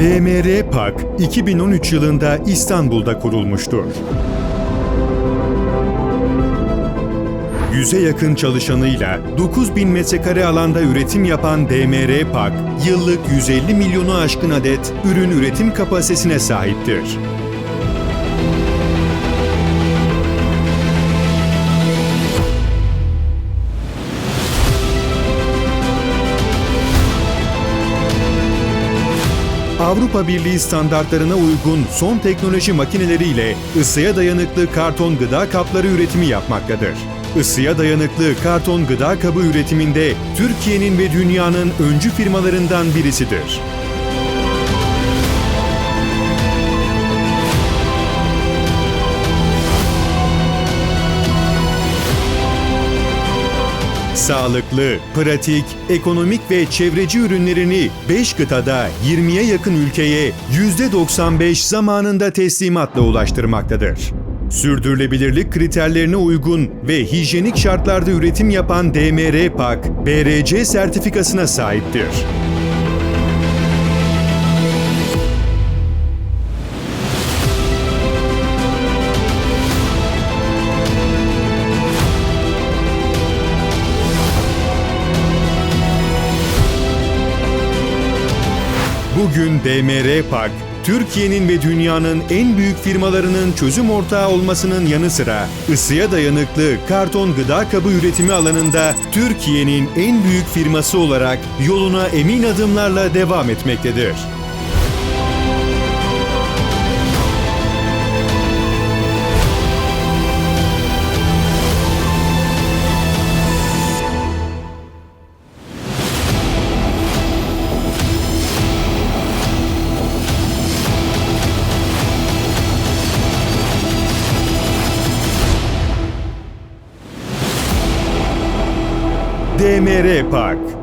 DMR Park 2013 yılında İstanbul'da kurulmuştur. Yüze yakın çalışanıyla 9000 metrekare alanda üretim yapan DMR Park, yıllık 150 milyonu aşkın adet ürün üretim kapasitesine sahiptir. Avrupa Birliği standartlarına uygun son teknoloji makineleriyle ısıya dayanıklı karton gıda kapları üretimi yapmaktadır. Isıya dayanıklı karton gıda kabı üretiminde Türkiye'nin ve dünyanın öncü firmalarından birisidir. Sağlıklı, pratik, ekonomik ve çevreci ürünlerini 5 kıtada 20'ye yakın ülkeye %95 zamanında teslimatla ulaştırmaktadır. Sürdürülebilirlik kriterlerine uygun ve hijyenik şartlarda üretim yapan DMR Pak, BRC sertifikasına sahiptir. Bugün DMR Park, Türkiye'nin ve dünyanın en büyük firmalarının çözüm ortağı olmasının yanı sıra ısıya dayanıklı karton gıda kabı üretimi alanında Türkiye'nin en büyük firması olarak yoluna emin adımlarla devam etmektedir. DMR Park